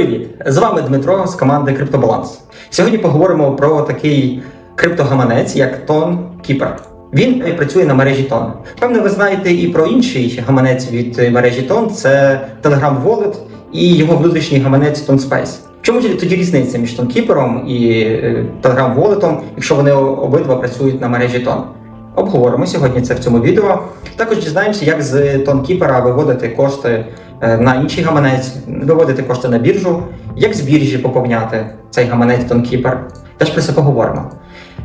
Привіт! З вами Дмитро з команди Криптобаланс. Сьогодні поговоримо про такий криптогаманець, як Тон Keeper. Він працює на мережі Тон. Певно, ви знаєте і про інший гаманець від мережі Тон це Telegram Wallet і його внутрішній гаманець TonSpace. Чому тоді різниця між TonKeeper і е, Telegram Wallet, якщо вони обидва працюють на мережі Тон? Обговоримо сьогодні це в цьому відео. Також дізнаємося, як з TonKeeper виводити кошти на інший гаманець, виводити кошти на біржу, як з біржі поповняти цей гаманець Тонкіпер. Теж про це поговоримо.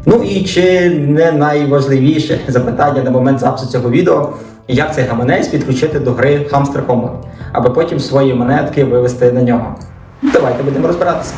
Ну і чи не найважливіше запитання на момент запису цього відео, як цей гаманець підключити до гри Hamster Combat, аби потім свої монетки вивести на нього. Давайте будемо розбиратися.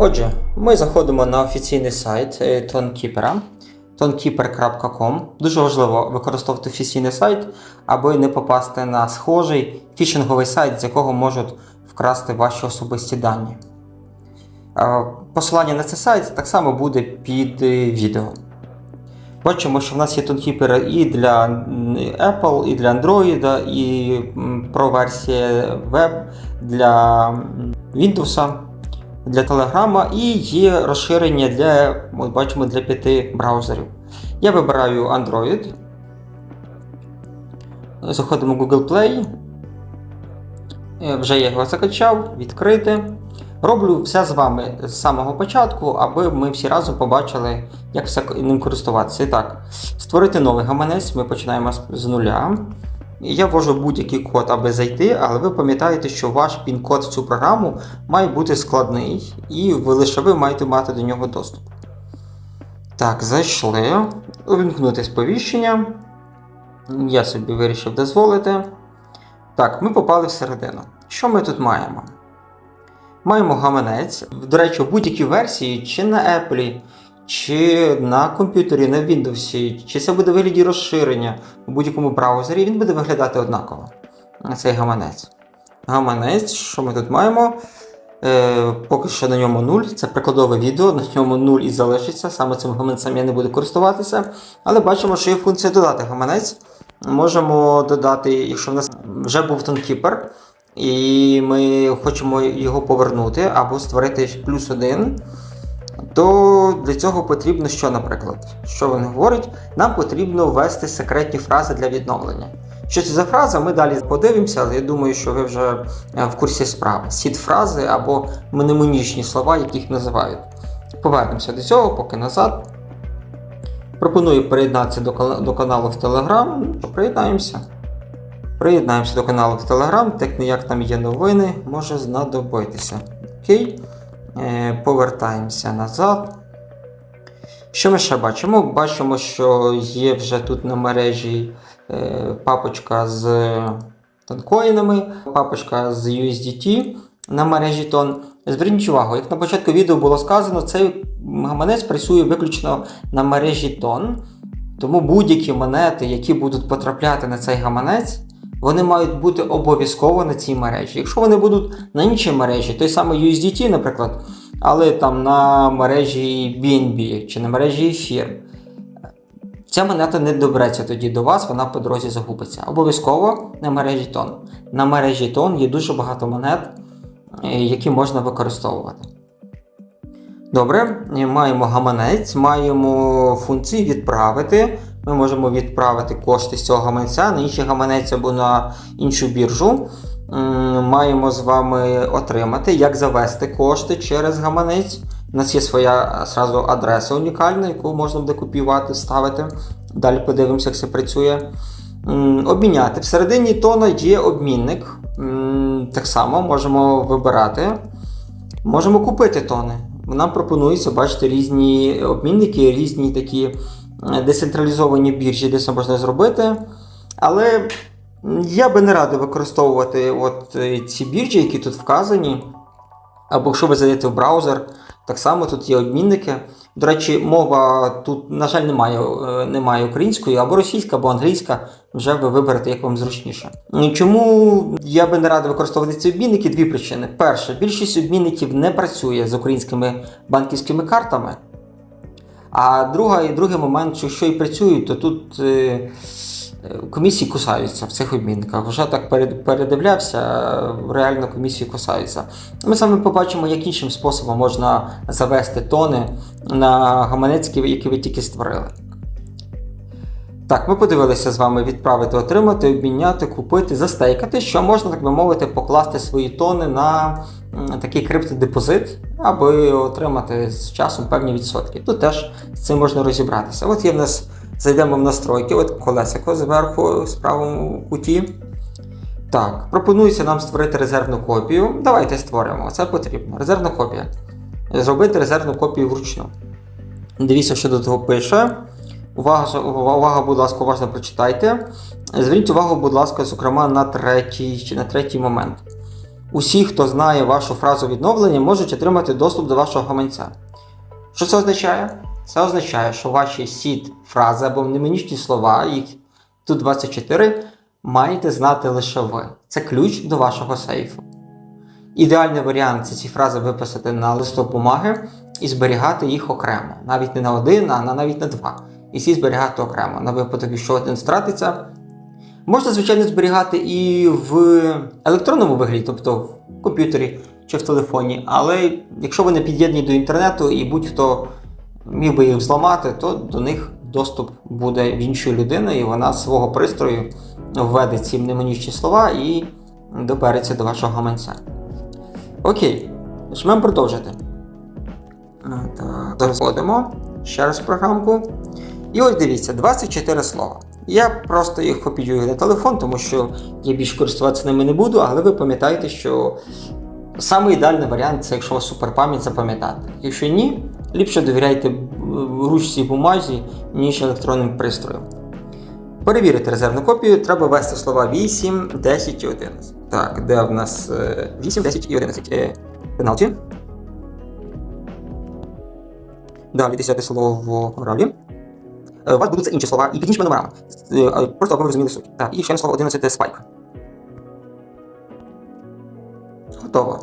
Отже, ми заходимо на офіційний сайт TonKeeper, tonkeeper.com. Дуже важливо використовувати офіційний сайт, аби не попасти на схожий фішинговий сайт, з якого можуть вкрасти ваші особисті дані. Е, Посилання на цей сайт так само буде під е, відео. Бачимо, що в нас є TonKeeper і для Apple, і для Android, і про версія Web для Windows для Telegram і є розширення для, от бачимо, для п'яти браузерів. Я вибираю Android. Заходимо в Google Play. Е, Вже я його закачав, відкрити. Роблю все з вами з самого початку, аби ми всі разом побачили, як все ним користуватися. І так, створити новий гаманець, ми починаємо з нуля. Я ввожу будь-який код, аби зайти, але ви пам'ятаєте, що ваш пін-код в цю програму має бути складний, і ви лише ви маєте мати до нього доступ. Так, зайшли. Увімкнути сповіщення. Я собі вирішив дозволити. Так, ми попали всередину. Що ми тут маємо? Маємо гаманець. До речі, в будь-якій версії, чи на Apple, чи на комп'ютері, на Windows, чи це буде вигляді розширення у будь-якому браузері, він буде виглядати однаково. Цей гаманець. Гаманець, що ми тут маємо? Е, поки що на ньому 0. Це прикладове відео, на ньому 0 і залишиться. Саме цим гаманцем я не буду користуватися. Але бачимо, що є функція додати гаманець. Можемо додати, якщо в нас вже був тонкіпер, і ми хочемо його повернути або створити плюс один. То для цього потрібно що, наприклад? Що він говорить? Нам потрібно ввести секретні фрази для відновлення. Що це за фраза, ми далі подивимося, але я думаю, що ви вже е, в курсі справи. Сід фрази або мнемонічні слова, яких називають. Повернемося до цього, поки назад. Пропоную приєднатися до, каналу в Telegram. Ну, Приєднаємося. Приєднаємося до каналу в Telegram, так як там є новини, може знадобитися. Окей. Е, Повертаємося назад. Що ми ще бачимо? Бачимо, що є вже тут на мережі е, папочка з тонкоїнами, папочка з USDT на мережі тон. Зверніть увагу, як на початку відео було сказано, цей гаманець працює виключно на мережі тон. Тому будь-які монети, які будуть потрапляти на цей гаманець, вони мають бути обов'язково на цій мережі. Якщо вони будуть на іншій мережі, той самий USDT, наприклад, але там на мережі BNB чи на мережі ефір, ця монета не добереться тоді до вас, вона по дорозі загубиться. Обов'язково на мережі тон. На мережі тон є дуже багато монет, е, які можна використовувати. Добре, маємо гаманець, маємо функції відправити. Ми можемо відправити кошти з цього гаманця на інший гаманець або на іншу біржу. Маємо з вами отримати, як завести кошти через гаманець. У нас є своя сразу адреса унікальна, яку можна буде копіювати, ставити. Далі подивимося, як це працює. Обміняти. Всередині тона є обмінник. Так само можемо вибирати. Можемо купити тони. Нам пропонується, бачите, різні обмінники, різні такі е, децентралізовані біржі, де це можна зробити. Але я би не радив використовувати от е, ці біржі, які тут вказані. Або якщо ви зайдете в браузер, Так само тут є обмінники. До речі, мова тут, на жаль, немає, е, немає української, або російська, або англійська. Вже ви виберете, як вам зручніше. Ну, Чому я би не радив використовувати ці обмінники? Дві причини. Перше, більшість обмінників не працює з українськими банківськими картами. А друга, і другий момент, що якщо і працюють, то тут е, е, комісії кусаються в цих обмінниках. Вже так передивлявся, е, реально комісії кусаються. Ми саме побачимо, як іншим способом можна завести тони на гаманецькі, які ви тільки створили. Так, ми подивилися з вами відправити, отримати, обміняти, купити, застейкати, що можна, так би мовити, покласти свої тони на такий криптодепозит, аби отримати з часом певні відсотки. Тут теж з цим можна розібратися. От є в нас, зайдемо в настройки, от колесико зверху в правому куті. Так, пропонується нам створити резервну копію. Давайте створимо. Це потрібно. Резервна копія. Зробити резервну копію вручну. Дивіться, що до того пише. Увага, увага, будь ласка, уважно прочитайте. Зверніть увагу, будь ласка, зокрема, на третій, на третій момент. Усі, хто знає вашу фразу відновлення, можуть отримати доступ до вашого гаманця. Що це означає? Це означає, що ваші сід фрази або мнемонічні слова, їх тут 24, маєте знати лише ви. Це ключ до вашого сейфу. Ідеальний варіант це ці фрази виписати на листок бумаги і зберігати їх окремо. Навіть не на один, а навіть на два. І всі зберігати окремо. На випадок, якщо один втратиться. Можна, звичайно, зберігати і в електронному вигляді, тобто в комп'ютері чи в телефоні. Але якщо вони під'єднані до інтернету і будь-хто міг би їх зламати, то до них доступ буде в іншої людини, і вона з свого пристрою введе ці мнемонічні слова і добереться до вашого гаманця. Окей, жмемо продовжити. Так, заходимо. Ще раз в програмку. І ось дивіться, 24 слова. Я просто їх копіюю на телефон, тому що я більше користуватися ними не буду, але ви пам'ятаєте, що саме ідеальний варіант це якщо у вас суперпам'ять запам'ятати. Якщо ні, ліпше довіряйте е, ручці бумазі, ніж електронним пристроям. Перевірити резервну копію, треба ввести слова 8, 10 і 11. Так, де в нас е, 8, 10 і 11. Е, Пеналті. Далі 10 слово в граві. Е, У вас будуть інші слова і під іншими номерами. Е, е, Просто аби ви розуміли суть. Так, і ще одне слово 11 спайк. Готово.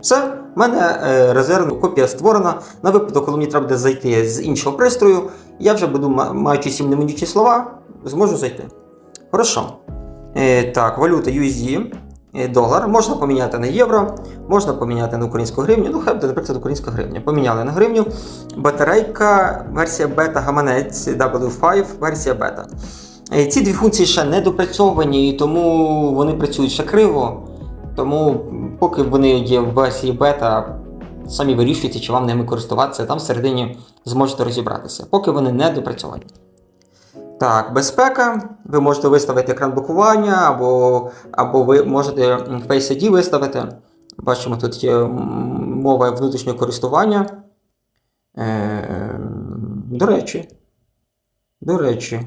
Все, в мене резервна копія створена. На випадок, коли мені треба буде зайти з іншого пристрою, я вже буду, маючи сім мнемонічні слова, зможу зайти. Хорошо. Так, валюта USD, долар. Можна поміняти на євро, можна поміняти на українську гривню. Ну, хай буде, наприклад, українська гривня. Поміняли на гривню. Батарейка, версія бета гаманець W5, версія бета. Е, Ці дві функції ще не допрацьовані, і тому вони працюють ще криво. Тому, поки вони є в версії бета, самі вирішуйте, чи вам ними користуватися, там всередині зможете розібратися, поки вони не допрацьовані. Так, безпека. Ви можете виставити екран блокування, або, або ви можете Face ID виставити. Бачимо, тут є мова внутрішнього користування. Е, до речі, до речі,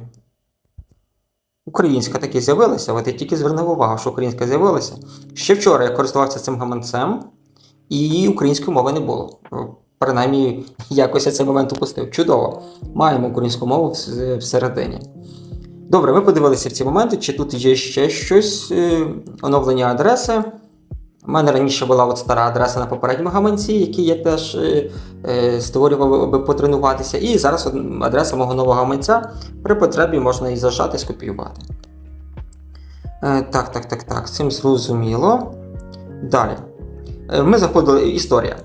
українська таки з'явилася. От я тільки звернув увагу, що українська з'явилася. Ще вчора я користувався цим гаманцем, і української мови не було. Принаймні, якось я цей момент упустив. Чудово. Маємо українську мову всередині. Добре, ми подивилися в ці моменти, чи тут є ще щось, е, оновлення адреси. У мене раніше була от стара адреса на попередньому гаманці, який я теж е, е, створював, аби потренуватися. І зараз адреса мого нового гаманця. При потребі можна її зажати і скопіювати. Так, так, так, так. Цим зрозуміло. Далі. Ми заходили історія.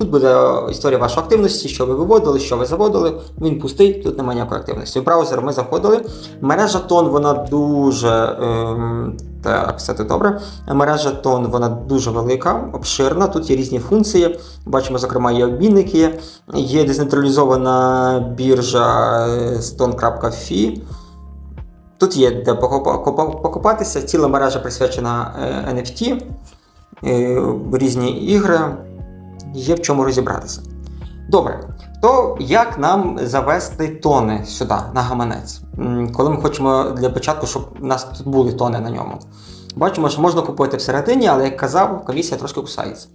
Тут буде історія вашої активності, що ви виводили, що ви заводили. Він пустий, тут немає ніякої активності. В браузер ми заходили. Мережа тон, вона дуже. Ем, так, все тут добре. Мережа тон, вона дуже велика, обширна. Тут є різні функції. Бачимо, зокрема, є обмінники, є децентралізована біржа е, stone.fi. Тут є де покопатися. Ціла мережа присвячена е, NFT, е, різні ігри. Є в чому розібратися. Добре, то як нам завести тони сюди, на гаманець? Коли ми хочемо для початку, щоб у нас тут були тони на ньому. Бачимо, що можна купувати всередині, але як казав, комісія трошки кусається.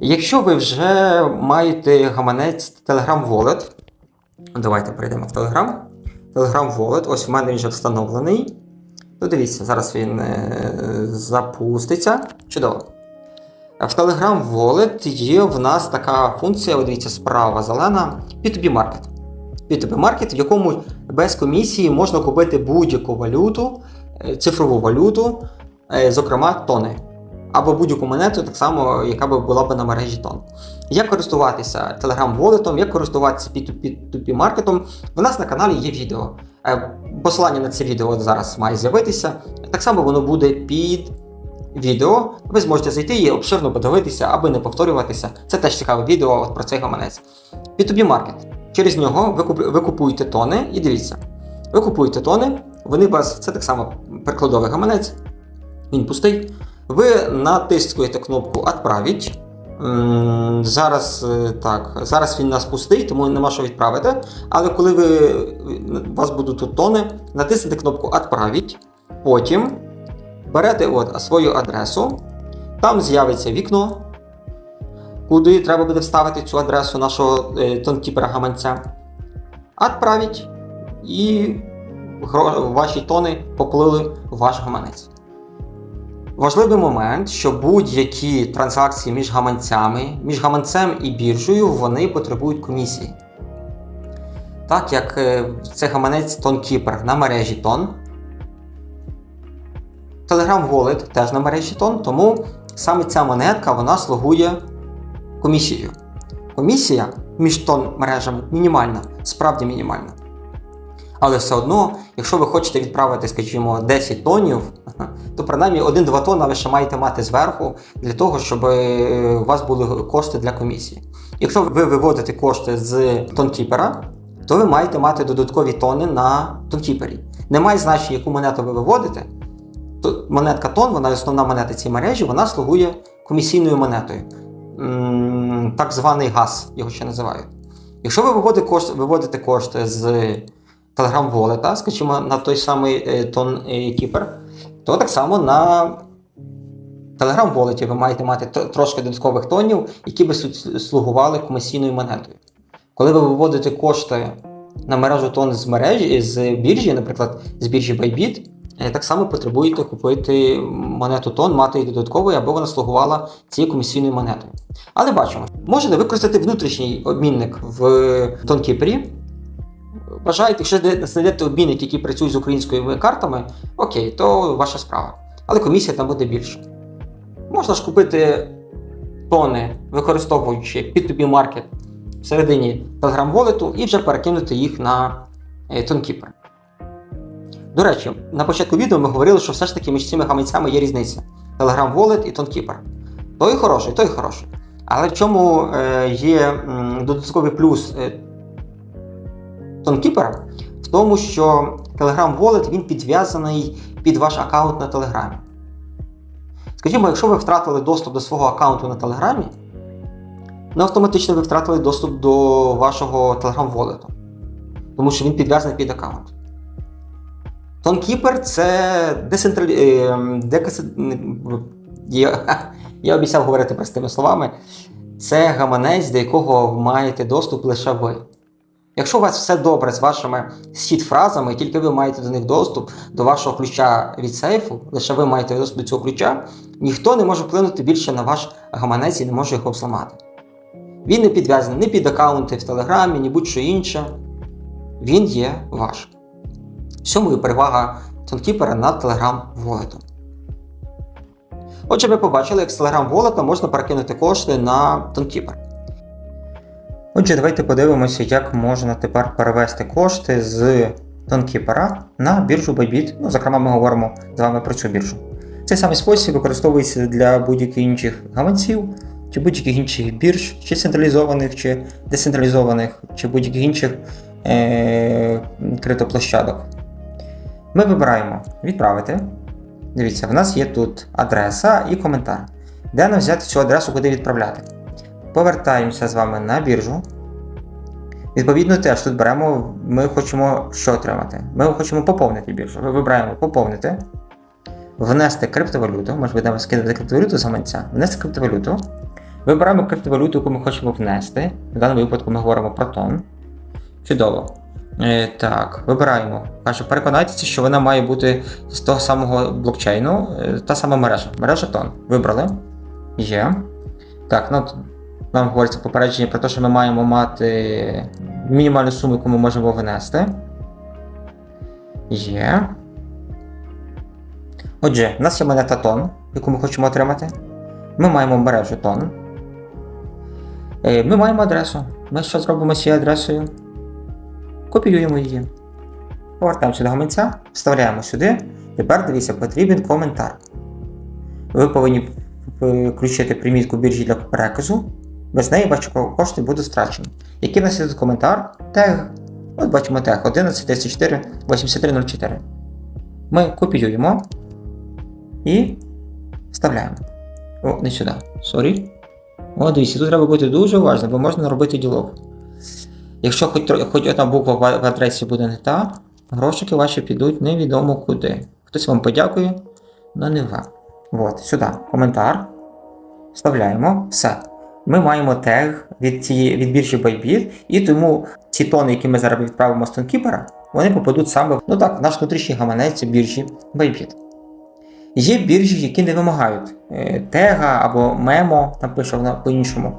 Якщо ви вже маєте гаманець Telegram Wallet, давайте перейдемо в Telegram. Telegram Wallet, ось у мене він вже встановлений. Ну, дивіться, зараз він е, запуститься. Чудово. В Telegram Wallet є в нас така функція, дивіться, справа зелена, P2B Market. P2B Market, в якому без комісії можна купити будь-яку валюту, е, цифрову валюту, е, зокрема тони. Або будь-яку монету, так само, яка б була б на мережі тон. Як користуватися Telegram Wallet, як користуватися P2P маркетом, в нас на каналі є відео. Е, Посилання на це відео зараз має з'явитися. Так само воно буде під відео. Ви зможете зайти і обширно подивитися, аби не повторюватися. Це теж цікаве відео от про цей гаманець. P2B Market. Через нього ви, куп- ви купуєте тони і дивіться. Ви купуєте тони, вони вас, це так само прикладовий гаманець, він пустий. Ви натискуєте кнопку Отправить. Зараз е, так, зараз він нас пустий, тому нема що відправити. Але коли ви, у вас будуть тут тони, натиснете кнопку Отправить. Потім берете от свою адресу, там з'явиться вікно, куди треба буде вставити цю адресу нашого е, тонкіпера гаманця. Отправить, і ваші тони поплили в ваш гаманець. Важливий момент, що будь-які транзакції між гаманцями, між гаманцем і біржею, вони потребують комісії. Так як е, це гаманець TonKeeper на мережі Тон. Telegram Wallet теж на мережі Тон, тому саме ця монетка вона слугує комісією. Комісія між тон мережами мінімальна, справді мінімальна. Але все одно, якщо ви хочете відправити, скажімо, 10 тонів, то принаймні 1-2 тонна ви ще маєте мати зверху для того, щоб е, у вас були кошти для комісії. Якщо ви виводите кошти з тонкіпера, то ви маєте мати додаткові тони на тонкіпері. Немає значення, яку монету ви виводите. Монетка тон, вона основна монета цієї мережі, вона слугує комісійною монетою. Так званий газ, його ще називають. Якщо ви виводите кошти, виводите кошти з Telegram Wallet, скажімо, на той самий е, тон е, кіпер, то так само на Telegram Wallet ви маєте мати трошки додаткових тонів, які би слугували комісійною монетою. Коли ви виводите кошти на мережу тон з мережі з біржі, наприклад, з біржі Bybit, так само потребуєте купити монету тон, мати її додатковою, аби вона слугувала цією комісійною монетою. Але бачимо, можете використати внутрішній обмінник в тонкіпері. Бажаєте, якщо де- знайдете обмінник, який працює з українськими картами, окей, то ваша справа. Але комісія там буде більша. Можна ж купити тони, використовуючи P2P Market всередині Telegram Wallet і вже перекинути їх на е, TonKeeper. До речі, на початку відео ми говорили, що все ж таки між цими гаманцями є різниця: Telegram Wallet і TonKeeper. Той хороший, той хороший. Але в чому е, є додатковий плюс е, TonKeeper? В тому, що Telegram Wallet він підв'язаний під ваш аккаунт на Телеграмі. Скажімо, якщо ви втратили доступ до свого аккаунту на Телеграмі, ну автоматично ви втратили доступ до вашого Telegram Wallet. Тому що він підв'язаний під аккаунт. TonKeeper це децентралі... е, декасе- Я... Я обіцяв говорити простими словами. Це гаманець, до якого маєте доступ лише ви. Якщо у вас все добре з вашими сіт-фразами, тільки ви маєте до них доступ до вашого ключа від сейфу, лише ви маєте доступ до цього ключа, ніхто не може вплинути більше на ваш гаманець і не може його зламати. Він не підв'язаний ні під аккаунти в Телеграмі, ні будь-що інше. Він є ваш. В і перевага тонкіпера над Telegram Wallet. Отже, ми побачили, як з Telegram Wallet можна перекинути кошти на тонкіпер. Отже, давайте подивимося, як можна тепер перевести кошти з тонкіпера на біржу Bybit. Ну, зокрема, ми говоримо з вами про цю біржу. Цей самий спосіб використовується для будь-яких інших гаманців, чи будь-яких інших бірж, чи централізованих, чи децентралізованих, чи будь-яких інших е- криптоплощадок. Ми вибираємо відправити. Дивіться, в нас є тут адреса і коментар. Де нам взяти цю адресу, куди відправляти? Повертаємося з вами на біржу. Відповідно, теж тут беремо, ми хочемо що отримати? Ми хочемо поповнити біржу. Вибираємо поповнити, внести криптовалюту, може будемо скидати криптовалюту з гаманця, внести криптовалюту. Вибираємо криптовалюту, яку ми хочемо внести. В даному випадку ми говоримо про тон. Чудово. Е, так, вибираємо. Каже, переконайтеся, що вона має бути з того самого блокчейну, е, та сама мережа. Мережа тон. Вибрали. Є. Так, ну, нам говориться попередження про те, що ми маємо мати мінімальну суму, яку ми можемо внести. Є. Отже, в нас є монета тон, яку ми хочемо отримати. Ми маємо мережу тон. Е, Ми маємо адресу. Ми що зробимо з цією адресою? Копіюємо її. Повертаємося до гаманця, вставляємо сюди. Тепер дивіться, потрібен коментар. Ви повинні е, включити примітку біржі для переказу. Без неї ваші ко- кошти будуть страчені. Який нас є коментар? Тег. От бачимо тег 1134 8304. Ми копіюємо і вставляємо. О, не сюди. Сорі. О, дивіться, тут треба бути дуже уважним, бо можна робити ділок. Якщо хоч, хоч одна буква в адресі буде не та, грошики ваші підуть невідомо куди. Хтось вам подякує, але не вам. От, сюди. Коментар. Вставляємо. Все. Ми маємо тег від, цієї, від біржі Bybit, і тому ці тони, які ми зараз відправимо з тонкіпера, вони попадуть саме ну так, в наш внутрішній гаманець біржі Bybit. Є біржі, які не вимагають е, тега або мемо, там вона по-іншому.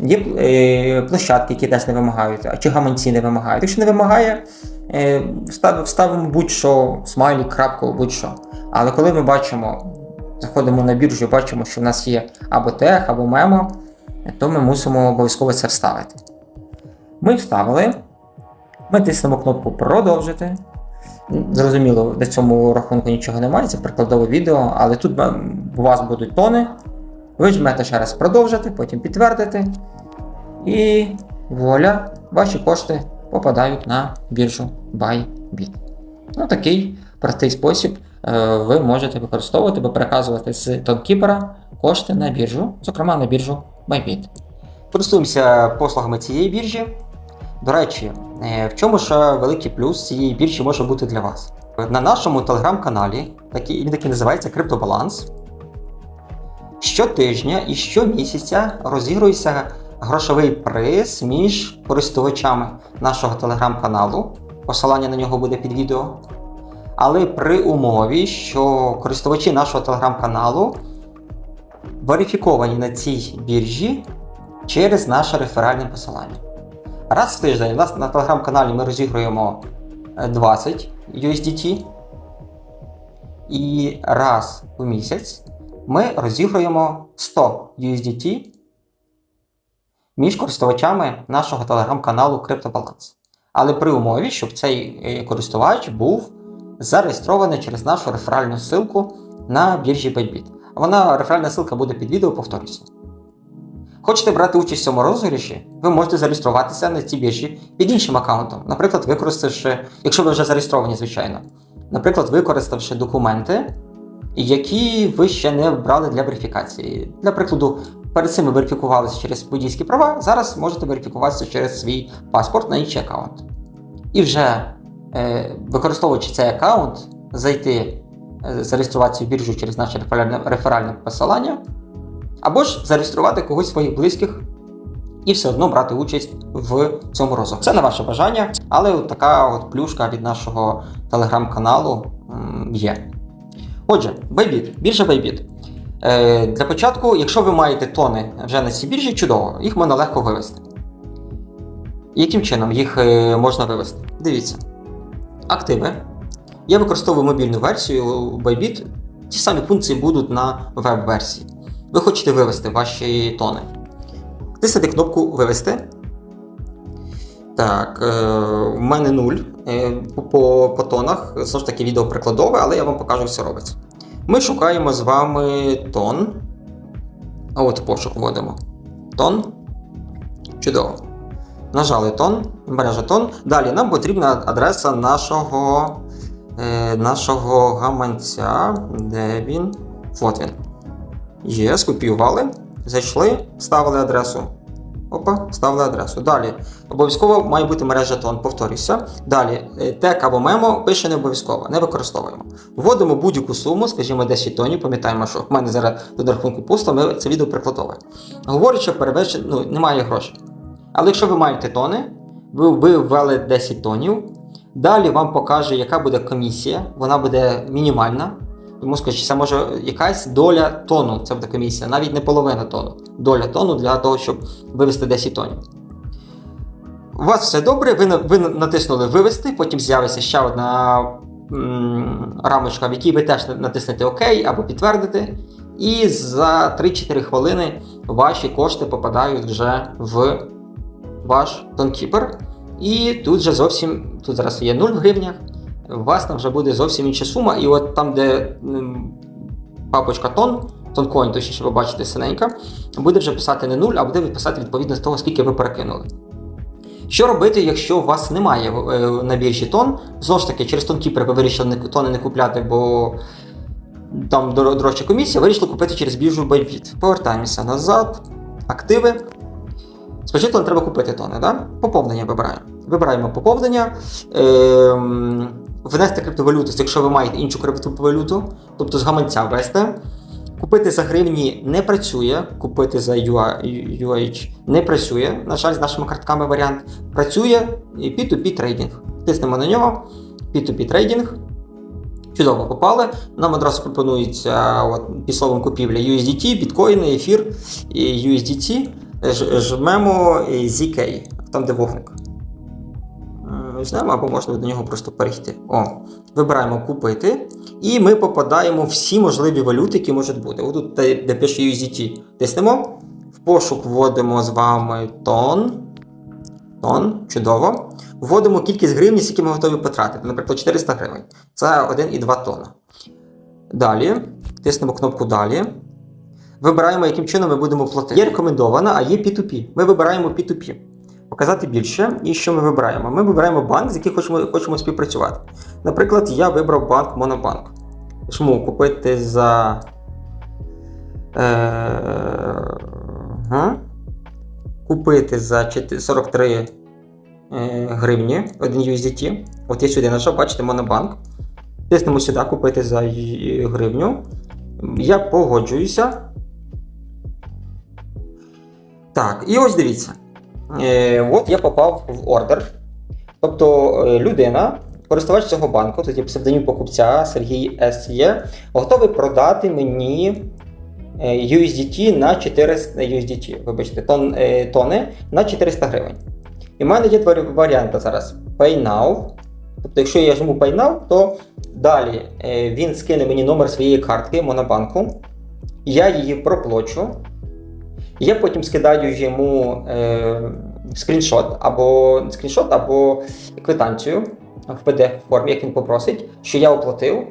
Є е, площадки, які теж не вимагають, а чи гаманці не вимагають. Якщо не вимагає, е, вставимо будь-що, смайлік, крапку, будь-що. Але коли ми бачимо, заходимо на біржу бачимо, що в нас є або тег, або мемо, то ми мусимо обов'язково це вставити. Ми вставили, ми тиснемо кнопку Продовжити. Зрозуміло, на цьому рахунку нічого немає, це прикладове відео, але тут у вас будуть тони. Ви жмете ще раз продовжити, потім підтвердити. І вуаля, ваші кошти попадають на біржу Bybit. Ну, такий простий спосіб е, ви можете використовувати, бо переказувати з тонкіпера кошти на біржу, зокрема на біржу Bybit. Користуємося послугами цієї біржі. До речі, е, в чому ж великий плюс цієї біржі може бути для вас? На нашому телеграм-каналі, він такий називається Криптобаланс. Щотижня і щомісяця розігрується грошовий приз між користувачами нашого телеграм-каналу. Посилання на нього буде під відео. Але при умові, що користувачі нашого телеграм-каналу верифіковані на цій біржі через наше реферальне посилання. Раз в тиждень у нас на телеграм-каналі ми розігруємо е, 20 USDT. І раз у місяць ми розігруємо 100 USDT між користувачами нашого телеграм-каналу CryptoBalance. Але при умові, щоб цей е, користувач був зареєстрований через нашу реферальну ссылку на біржі Bybit. Вона реферальна ссылка буде під відео, повторюся. Хочете брати участь в цьому розіграші, ви можете зареєструватися на цій біржі під іншим аккаунтом. Наприклад, використавши, якщо ви вже зареєстровані, звичайно. Наприклад, використавши документи, які ви ще не брали для верифікації. Для прикладу, перед цим ви верифікувалися через водійські права, зараз можете верифікуватися через свій паспорт на інший аккаунт. І вже е, використовуючи цей аккаунт, зайти, е, зареєструватися в біржу через наше реферальне, реферальне посилання, або ж зареєструвати когось своїх близьких і все одно брати участь в цьому розіграші. Це на ваше бажання, але от така от плюшка від нашого телеграм-каналу є. Отже, Bybit, біржа Bybit. Е, для початку, якщо ви маєте тони вже на цій біржі, чудово, їх можна легко вивести. Яким чином їх е, можна вивести? Дивіться. Активи. Я використовую мобільну версію Bybit. Ті самі функції будуть на веб-версії. Ви хочете вивести ваші тони. Тиснете кнопку Вивести. Так, е, у мене 0 е, по, по, по тонах. Знову ж таки, відео прикладове, але я вам покажу, як все робиться. Ми шукаємо з вами тон. А от пошук вводимо. Тон. Чудово. Нажали тон, мережа тон. Далі нам потрібна адреса нашого, е, нашого гаманця. Де він? От він. Є, скопіювали, зайшли, вставили адресу. Опа, ставили адресу. Далі. Обов'язково має бути мережа тон, повторюся. Далі, е, тек або мемо пише не обов'язково, не використовуємо. Вводимо будь-яку суму, скажімо, 10 тонів. Пам'ятаємо, що в мене зараз до рахунку пусто, ми це відео прикладовуємо. Говорить, що перевищення, ну, немає грошей. Але якщо ви маєте тони, ви, ви ввели 10 тонів. Далі вам покаже, яка буде комісія. Вона буде мінімальна. Скажуть, це може якась доля тону. Це буде комісія, навіть не половина тону. Доля тону для того, щоб вивести 10 тонів. У вас все добре, ви, ви натиснули вивести, потім з'явиться ще одна м, рамочка, в якій ви теж натиснете ОК або підтвердите. І за 3-4 хвилини ваші кошти попадають вже в ваш тонкіпер. І тут же зовсім, тут зараз є 0 в гривнях, там вже буде зовсім інша сума. І от там, де папочка тон, тонкоін, точніше ви бачите синенька, буде вже писати не 0, а буде писати відповідно з того, скільки ви перекинули. Що робити, якщо у вас немає е, на біржі тон? Знову ж таки, через тонкіпер ви вирішили тони не купляти, бо там дорожча комісія, вирішили купити через біржу Bybit. Повертаємося назад, активи. Спочатку нам треба купити тони, да? поповнення вибираємо. Вибираємо поповнення, ем, внести криптовалюту, якщо ви маєте іншу криптовалюту, тобто з гаманця ввести. Купити за гривні не працює, купити за UH не працює. На жаль, з нашими картками варіант. Працює і P2P трейдинг. Тиснемо на нього. P2P трейдинг. Чудово попали. Нам одразу пропонується от, під словом купівля USDT, біткоїни, ефір і USDT. Жмемо ZK, там де вогник. Е, Жмемо або можна до нього просто перейти. О, вибираємо купити. І ми попадаємо всі можливі валюти, які можуть бути. Отут, де, де пише USDT, тиснемо. В пошук вводимо з вами тон. Тон, чудово. Вводимо кількість гривень, які ми готові потратити. Наприклад, 400 гривень. Це 1,2 тонна. Далі тиснемо кнопку Далі. Вибираємо, яким чином ми будемо платити. Є рекомендована, а є P2P. Ми вибираємо P2P. Показати більше. І що ми вибираємо? Ми вибираємо банк, з яким хочемо, хочемо співпрацювати. Наприклад, я вибрав банк Монобанк. Жму купити за. Е? Купити за 43 е, гривні 1 USDT. От я сюди нажав, бачите, Монобанк. Тиснемо сюди купити за гривню. Я погоджуюся. Так, і ось дивіться. Е, от я попав в ордер. Тобто е, людина, користувач цього банку, є псевдонім покупця Сергій С.Є, готовий продати мені е, USDT на 400 USDT, вибачте, тон, е, тони на 400 гривень. І в мене є два варіанти зараз: Pay Now. Тобто, якщо я жму Pay Now, то далі е, він скине мені номер своєї картки Монобанку, я її проплачу. Я потім скидаю йому е, скріншот або скріншот, або квитанцію в PDF формі, як він попросить, що я оплатив,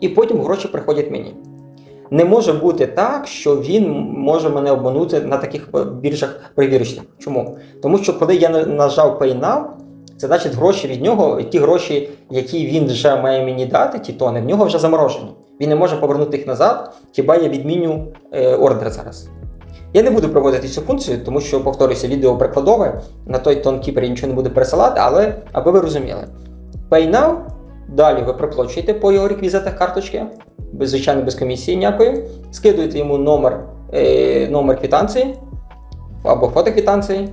і потім гроші приходять мені. Не може бути так, що він може мене обманути на таких біржах перевірочних. Чому? Тому що коли я на- нажав Pay Now, це значить гроші від нього, ті гроші, які він вже має мені дати, ті тони, в нього вже заморожені. Він не може повернути їх назад, хіба я відміню е, ордер зараз. Я не буду проводити цю функцію, тому що, повторюся, відео прикладове, на той тонкіпер я нічого не буду пересилати, але аби ви розуміли. Pay Now, далі ви проплачуєте по його реквізитах карточки, без, звичайно, без комісії ніякої, скидуєте йому номер, е, номер квитанції або фото квитанції.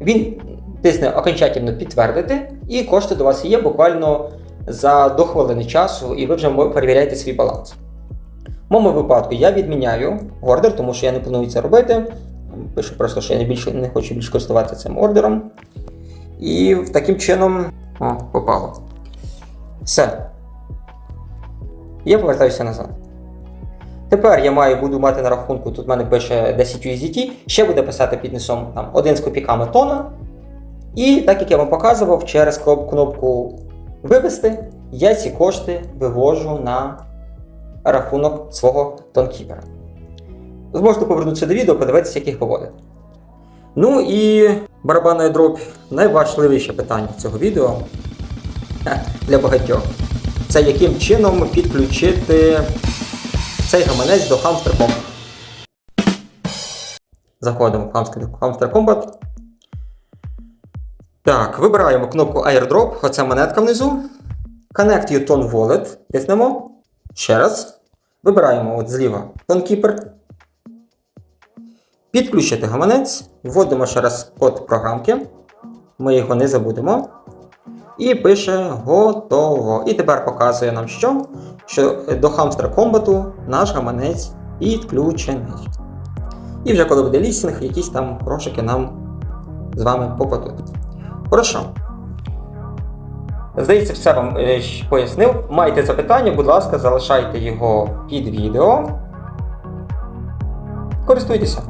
Він тисне окончательно підтвердити, і кошти до вас є буквально за до хвилини часу, і ви вже перевіряєте свій баланс. В моєму випадку я відміняю ордер, тому що я не планую це робити. Пишу просто, що я не, більше, не хочу більше користуватися цим ордером. І таким чином. О, попало. Все. Я повертаюся назад. Тепер я маю, буду мати на рахунку, тут в мене пише 10 USDT, ще буде писати під низом там 1 з копійками тона. І так як я вам показував, через кнопку вивести я ці кошти вивожу на рахунок свого тонкіпера. Зможете повернутися до відео, подивитися, як їх виводити. Ну і барабанна дробь найважливіше питання цього відео для багатьох. Це яким чином підключити цей гаманець до Hamster.com. Заходимо в Hamster Hamster Combat. Так, вибираємо кнопку Airdrop, оця монетка внизу. Connect your Tone Wallet. Тиснемо. Ще раз. Вибираємо от зліва ToneKeeper. Підключити гаманець. Вводимо ще раз код програмки. Ми його не забудемо. І пише готово. І тепер показує нам що? Що до Hamster Combat наш гаманець підключений. І вже коли буде лістінг, якісь там грошики нам з вами попадуть. Хорошо. Здається, все вам е, пояснив. Маєте запитання, будь ласка, залишайте його під відео. Користуйтеся.